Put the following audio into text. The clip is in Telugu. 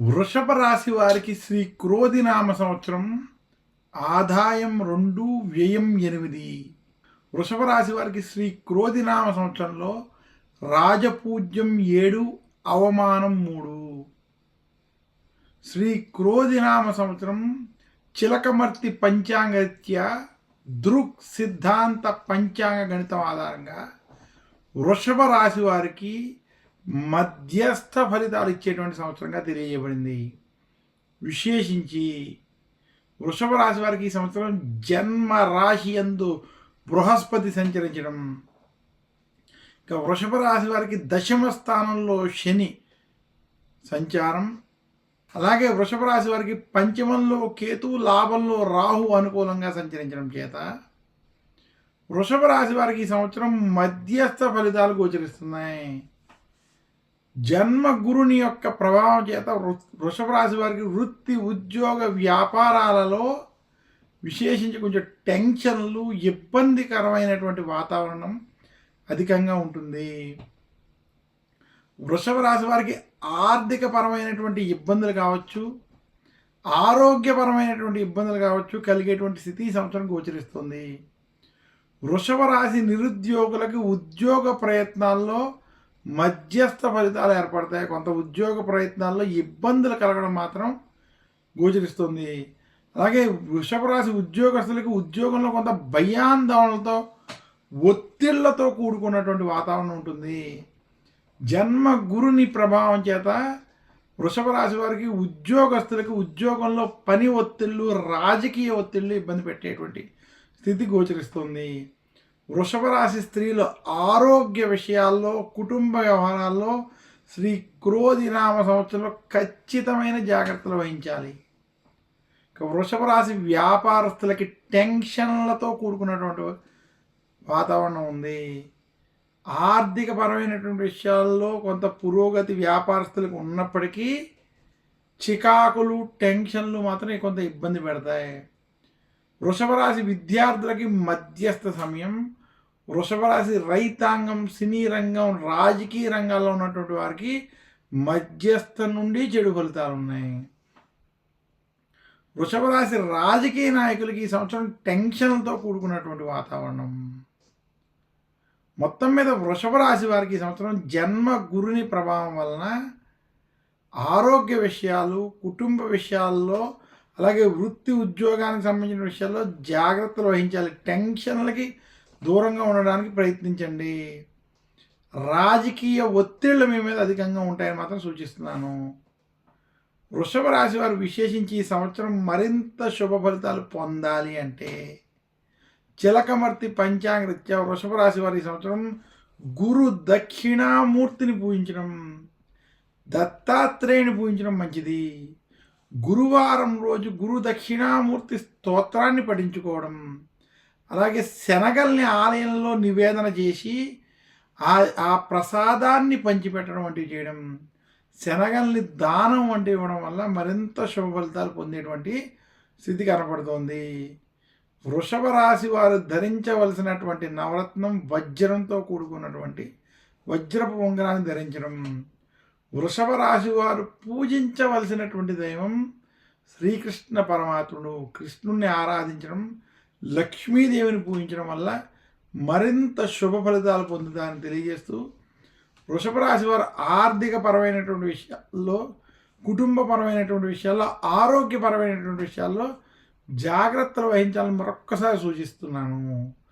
వృషభ రాశి వారికి శ్రీ క్రోధినామ సంవత్సరం ఆదాయం రెండు వ్యయం ఎనిమిది. వృషభ రాశి వారికి శ్రీ క్రోధినామ సంవత్సరంలో రాజపూజ్యం ఏడు అవమానం మూడు. శ్రీ క్రోధినామ సంవత్సరం చిలకమర్తి పంచాంగత్య దృక్ సిద్ధాంత పంచాంగ గణితం ఆధారంగా వృషభ రాశి వారికి మధ్యస్థ ఫలితాలు ఇచ్చేటువంటి సంవత్సరంగా తెలియజేయబడింది. విశేషించి వృషభ రాశి వారికి ఈ సంవత్సరం జన్మ రాశి యందు బృహస్పతి సంచరించడం. ఇక వృషభ రాశి వారికి దశమ స్థానంలో శని సంచారం. అలాగే వృషభ రాశి వారికి పంచమంలో కేతు లాభంలో రాహు అనుకూలంగా సంచరించడం చేత వృషభ రాశి వారికి ఈ సంవత్సరం మధ్యస్థ ఫలితాలు గోచరిస్తున్నాయి. జన్మ గురుని యొక్క ప్రభావం చేత వృ- వృషభ రాశి వారికి వృత్తి ఉద్యోగ వ్యాపారాలలో విశేషించి కొంచెం టెన్షన్లు ఇబ్బందికరమైనటువంటి వాతావరణం అధికంగా ఉంటుంది. వృషభ రాశి వారికి ఆర్థికపరమైనటువంటి ఇబ్బందులు కావచ్చు ఆరోగ్యపరమైనటువంటి ఇబ్బందులు కావచ్చు కలిగేటువంటి స్థితి ఈ సంవత్సరం గోచరిస్తుంది. వృషభ రాశి నిరుద్యోగులకి ఉద్యోగ ప్రయత్నాల్లో మధ్యస్థ ఫలితాలు ఏర్పడతాయి. కొంత ఉద్యోగ ప్రయత్నాల్లో ఇబ్బందులు కలగడం మాత్రం గోచరిస్తుంది. అలాగే వృషభరాశి ఉద్యోగస్తులకి ఉద్యోగంలో కొంత భయాందోళనలతో ఒత్తిళ్ళతో కూడుకున్నటువంటి వాతావరణం ఉంటుంది. జన్మ గురుని ప్రభావం చేత వృషభ రాశి వారికి ఉద్యోగస్తులకి ఉద్యోగంలో పని ఒత్తిళ్ళు రాజకీయ ఒత్తిళ్ళు ఇబ్బంది పెట్టేటువంటి స్థితి గోచరిస్తుంది. వృషభ రాశి స్త్రీలు ఆరోగ్య విషయాల్లో కుటుంబ వ్యవహారాల్లో శ్రీ క్రోధినామ సంవత్సరంలో ఖచ్చితమైన జాగ్రత్తలు వహించాలి. ఇక వృషభ రాశి వ్యాపారస్తులకి టెన్షన్లతో కూడుకున్నటువంటి వాతావరణం ఉంది. ఆర్థిక పరమైనటువంటి విషయాల్లో కొంత పురోగతి వ్యాపారస్తులకు ఉన్నప్పటికీ చికాకులు టెన్షన్లు మాత్రం కొంత ఇబ్బంది పెడతాయి. వృషభరాశి విద్యార్థులకి మధ్యస్థ సమయం వృషభరాశి రైతాంగం సినీ రంగం రాజకీయ రంగాల్లో ఉన్నటువంటి వారికి మధ్యస్థ నుండి చెడు ఫలితాలు ఉన్నాయి. వృషభరాశి రాజకీయ నాయకులకి ఈ సంవత్సరం టెన్షన్తో కూడుకున్నటువంటి వాతావరణం. మొత్తం మీద వృషభ రాశి వారికి ఈ సంవత్సరం జన్మ గురుని ప్రభావం వలన ఆరోగ్య విషయాలు కుటుంబ విషయాల్లో అలాగే వృత్తి ఉద్యోగానికి సంబంధించిన విషయాల్లో జాగ్రత్తలు వహించాలి. టెన్షన్లకి దూరంగా ఉండడానికి ప్రయత్నించండి. రాజకీయ ఒత్తిళ్ళు మీ మీద అధికంగా ఉంటాయని మాత్రం సూచిస్తున్నాను. వృషభ రాశి వారు విశేషించి ఈ సంవత్సరం మరింత శుభ ఫలితాలు పొందాలి అంటే చిలకమర్తి పంచాంగరీత్యా వృషభ రాశి వారి ఈ సంవత్సరం గురు దక్షిణామూర్తిని పూజించడం దత్తాత్రేయుని పూజించడం మంచిది. గురువారం రోజు గురు దక్షిణామూర్తి స్తోత్రాన్ని పఠించుకోవడం అలాగే శనగల్ని ఆలయంలో నివేదన చేసి ఆ ఆ ప్రసాదాన్ని పంచిపెట్టడం వంటివి చేయడం శనగల్ని దానం వంటి ఇవ్వడం వల్ల మరింత శుభ ఫలితాలు పొందేటువంటి స్థితి కనపడుతోంది. వృషభ రాశి వారు ధరించవలసినటువంటి నవరత్నం వజ్రంతో కూడుకున్నటువంటి వజ్రపు ఉంగరాన్ని ధరించడం వృషభ రాశి వారు పూజించవలసినటువంటి దైవం శ్రీకృష్ణ పరమాత్ముడు. కృష్ణుణ్ణి ఆరాధించడం లక్ష్మీదేవిని పూజించడం వల్ల మరింత శుభ ఫలితాలు పొందుతారని తెలియజేస్తూ వృషభ రాశి వారు ఆర్థికపరమైనటువంటి విషయాల్లో కుటుంబపరమైనటువంటి విషయాల్లో ఆరోగ్యపరమైనటువంటి విషయాల్లో జాగ్రత్తలు వహించాలని మరొక్కసారి సూచిస్తున్నాను.